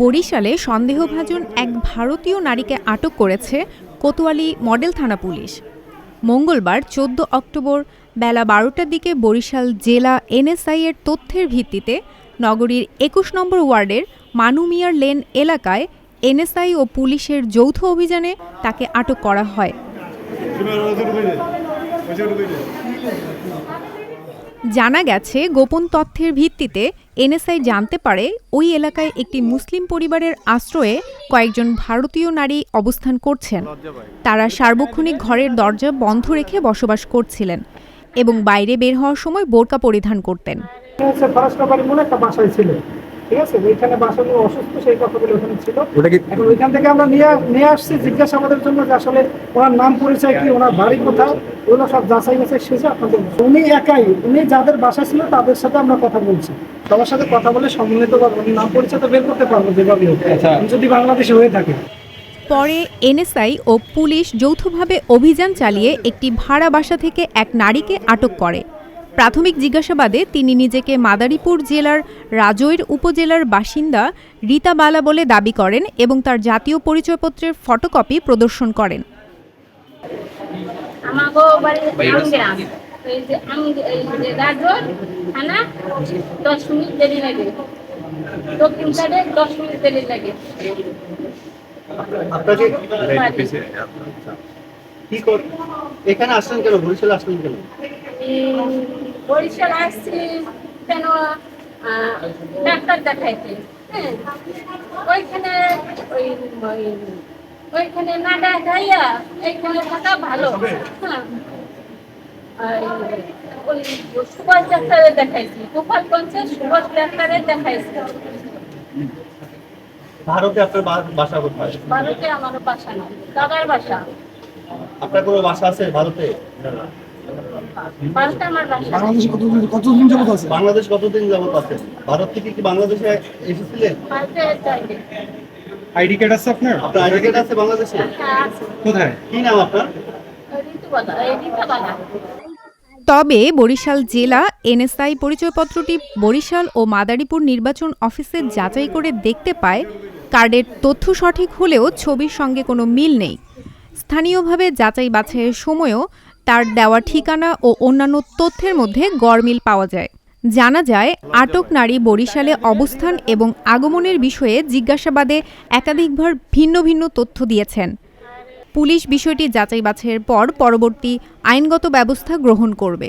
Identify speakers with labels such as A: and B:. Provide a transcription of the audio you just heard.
A: বরিশালে সন্দেহভাজন এক ভারতীয় নারীকে আটক করেছে কোতোয়ালি মডেল থানা পুলিশ। মঙ্গলবার চোদ্দ অক্টোবর বেলা বারোটার দিকে বরিশাল জেলা এনএসআই এর তথ্যের ভিত্তিতে নগরীর একুশ নম্বর ওয়ার্ডের মানুমিয়ার লেন এলাকায় এনএসআই ও পুলিশের যৌথ অভিযানে তাকে আটক করা হয়। জানা গেছে, গোপন তথ্যের ভিত্তিতে এনএসআই জানতে পারে ওই এলাকায় একটি মুসলিম পরিবারের আশ্রয়ে কয়েকজন ভারতীয় নারী অবস্থান করছেন। তারা সার্বক্ষণিক ঘরের দরজা বন্ধ রেখে বসবাস করছিলেন এবং বাইরে বের হওয়ার সময় বোরকা পরিধান করতেন।
B: ঠিক আছে? ওইখানে বাসাগুলো অসুস্থ সেই কথাগুলো ওখানে ছিল। এখন ওইখান থেকে আমরা নিয়ে নিয়ে আসছি জিজ্ঞাসাবাদের জন্য যে আসলে ওনার নাম পরিচয় কি ওনার বাড়ি কোথায়? ওগুলো সব যাচাই বাছাই শেষে আপনাদের উনি একাই উনি যাদের বাসা ছিল তাদের সাথে আমরা কথা বলছি। সবার সাথে কথা বলে সম্মিলিত পারব নাম পরিচয় তো বের করতে পারব যেভাবে যদি বাংলাদেশে হয়ে থাকে।
A: পরে এনএসআই ও পুলিশ যৌথভাবে অভিযান চালিয়ে একটি ভাড়া বাসা থেকে এক নারীকে আটক করে। প্রাথমিক জিজ্ঞাসাবাদে তিনি নিজেকে মাদারীপুর জেলার রাজৈর উপজেলার বাসিন্দা রীতা বালা বলে দাবি করেন এবং তার জাতীয় পরিচয়পত্রের ফটোকপি প্রদর্শন করেন।
C: আমাগো বাড়ি আমগ্রাম এই যে আম এই যে রাজর থানা দশ মিনিট দেরি লাগে। দক্ষিণ সাইডে দশ মিনিট দেরি লাগে।
D: আপনাকে কি কর এখানে আসলেন কেন? বরিশাল আসলেন কেন?
C: বরিশাল আসছি কেন ডাক্তার দেখাইতে। হ্যাঁ ওইখানে ওই ওই- ওইখানে না দেখাইয়া এইখানে থাকা ভালো। হ্যাঁ। ওই সুভাষ ডাক্তারে দেখাইছি গোপালগঞ্জে সুভাষ ডাক্তারে দেখাইছি।
D: ভারতে আপনার বাসা কোথায়?
C: ভারতে আমারও বাসা না দাদার বাসা।
D: আপনার কোনো বাসা আছে ভারতে?
C: ভারতে না।
B: বাংলাদেশে কতদিন কতদিন যাবত আছে?
D: বাংলাদেশ কতদিন যাবত আছে? ভারত থেকে কি বাংলাদেশে এসেছিলেন
E: আইডি। কার্ড আছে আপনার?
D: আপনার আইডি কার্ড আছে বাংলাদেশে?
C: হ্যাঁ,
E: কোথায়?
D: কি নাম আপনার?
A: তবে বরিশাল জেলা এনএসআই পরিচয়পত্রটি বরিশাল ও মাদারীপুর নির্বাচন অফিসে যাচাই করে দেখতে পায় কার্ডের তথ্য সঠিক হলেও ছবির সঙ্গে কোনো মিল নেই। স্থানীয়ভাবে যাচাই বাছাইয়ের সময়ও তার দেওয়া ঠিকানা ও অন্যান্য তথ্যের মধ্যে গড়মিল পাওয়া যায়। জানা যায়, আটক নারী বরিশালে অবস্থান এবং আগমনের বিষয়ে জিজ্ঞাসাবাদে একাধিকবার ভিন্ন ভিন্ন তথ্য দিয়েছেন। পুলিশ বিষয়টি যাচাই বাছাইয়ের পর পরবর্তী আইনগত ব্যবস্থা গ্রহণ করবে।